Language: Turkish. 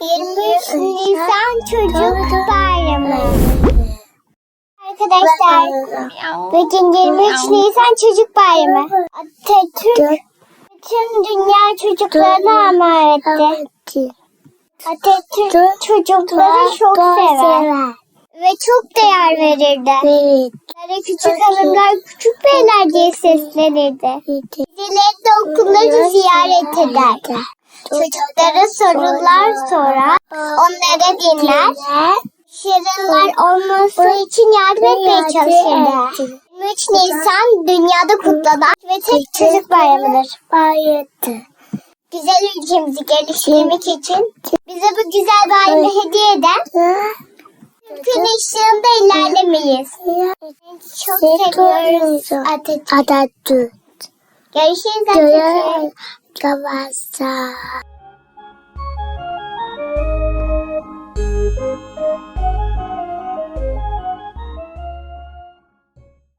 23 Nisan Çocuk Bayramı. Arkadaşlar bugün 23 Nisan Çocuk Bayramı. Atatürk bütün dünya çocuklarına ama öğretti. Atatürk çocukları çok sever ve çok değer verirdi. Evet. Onlara küçük hanımlar, küçük beyler diye seslenirdi. Geceleri de okulları ziyaret eder. Çocuklara sorular sorar, onlara dinler. Şirinler olması için yardım etmeye çalışırdı. 23 Nisan dünyada kutlanan ve tek çocuk bayramıdır. Bayıttı. Güzel ülkemizi geliştirmek için bize bu güzel bayramı hediye eden işlerinde ilerlemeyiz. Çok seviyoruz Atatürk. Atatürk. Görüşürüz Görüşürüz. Atatürk. Kavasa.